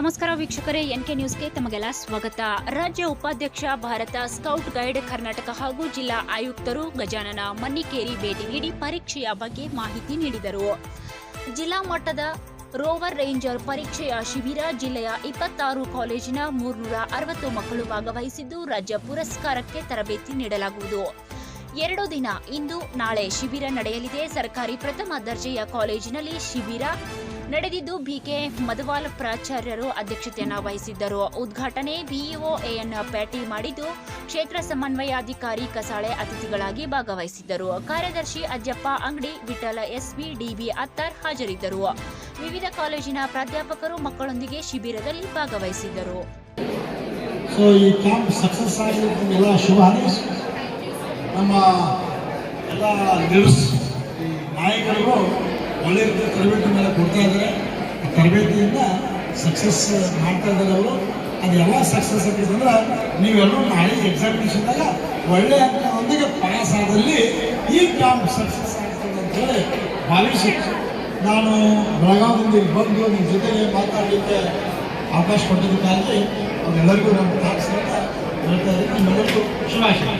ನಮಸ್ಕಾರ ವೀಕ್ಷಕರೇ N K ನ್ಯೂಸ್ಗೆ ತಮಗೆಲ್ಲ ಸ್ವಾಗತ. ರಾಜ್ಯ ಉಪಾಧ್ಯಕ್ಷ, ಭಾರತ ಸ್ಕೌಟ್ ಗೈಡ್ ಕರ್ನಾಟಕ ಹಾಗೂ ಜಿಲ್ಲಾ ಆಯುಕ್ತರು ಗಜಾನನ ಮನ್ನಿಕೇರಿ ಭೇಟಿ ನೀಡಿ ಪರೀಕ್ಷೆಯ ಬಗ್ಗೆ ಮಾಹಿತಿ ನೀಡಿದರು. ಜಿಲ್ಲಾ ಮಟ್ಟದ ರೋವರ್ ರೇಂಜರ್ ಪರೀಕ್ಷೆಯ ಶಿಬಿರ ಜಿಲ್ಲೆಯ ಇಪ್ಪತ್ತಾರು ಕಾಲೇಜಿನ ಮೂರ್ನೂರ ಅರವತ್ತು ಮಕ್ಕಳು ಭಾಗವಹಿಸಿದ್ದು, ರಾಜ್ಯ ಪುರಸ್ಕಾರಕ್ಕೆ ತರಬೇತಿ ನೀಡಲಾಗುವುದು. ಎರಡು ದಿನ ಇಂದು ನಾಳೆ ಶಿಬಿರ ನಡೆಯಲಿದೆ. ಸರ್ಕಾರಿ ಪ್ರಥಮ ದರ್ಜೆಯ ಕಾಲೇಜಿನಲ್ಲಿ ಶಿಬಿರ ನಡೆದಿದ್ದು ಬಿಕೆ ಮಧುವಾಲ್ ಪ್ರಾಚಾರ್ಯರು ಅಧ್ಯಕ್ಷತೆಯನ್ನು ವಹಿಸಿದ್ದರು. ಉದ್ಘಾಟನೆ ಬಿಇಒ ಎಎನ್ ಪ್ಯಾಟಿ ಮಾಡಿದ್ದು ಕ್ಷೇತ್ರ ಸಮನ್ವಯಾಧಿಕಾರಿ ಕಸಾಳೆ ಅತಿಥಿಗಳಾಗಿ ಭಾಗವಹಿಸಿದ್ದರು. ಕಾರ್ಯದರ್ಶಿ ಅಜ್ಜಪ್ಪ ಅಂಗಡಿ ವಿಠಲ ಎಸ್ಬಿ ಡಿಬಿ ಅತ್ತಾರ್ ಹಾಜರಿದ್ದರು. ವಿವಿಧ ಕಾಲೇಜಿನ ಪ್ರಾಧ್ಯಾಪಕರು ಮಕ್ಕಳೊಂದಿಗೆ ಶಿಬಿರದಲ್ಲಿ ಭಾಗವಹಿಸಿದ್ದರು. ನಮ್ಮ ಎಲ್ಲ ಲೀಡರ್ಸ್ ನಾಯಕರಿಗೂ ಒಳ್ಳೆಯ ರೀತಿಯ ತರಬೇತಿ ಮೇಲೆ ಕೊಡ್ತಾ ಇದ್ದಾರೆ. ಆ ತರಬೇತಿಯಿಂದ ಸಕ್ಸಸ್ ಮಾಡ್ತಾ ಇದ್ದಾರೆ ಅವರು. ಅದೆಲ್ಲ ಸಕ್ಸಸ್ ಆಗಿತ್ತಂದ್ರೆ ನೀವೆಲ್ಲರೂ ನಾಳೆ ಎಕ್ಸಾಮಿನೇಷನ್ದಾಗ ಒಳ್ಳೆ ಅಂಕದೊಂದಿಗೆ ಪಾಸ್ ಆದಲ್ಲಿ ಈ ಕ್ಯಾಂಪ್ ಸಕ್ಸಸ್ ಆಗ್ತದೆ ಅಂತೇಳಿ ಭಾವಿಸಿ ನಾನು ಬೆಳಗಾವಿಂದ ಬಂದು ನಿಮ್ಮ ಜೊತೆಗೆ ಮಾತಾಡಲಿಕ್ಕೆ ಅವಕಾಶ ಕೊಟ್ಟಿದ್ದಕ್ಕಾಗಿ ಅವರೆಲ್ಲರಿಗೂ ನಮ್ಮ ಥ್ಯಾಂಕ್ಸ್ ಅಂತ ಹೇಳ್ತಾ ಇದ್ದೀನಿ. ನಿಮ್ಮೆಲ್ಲರಿಗೂ ಶುಭಾಶಯ.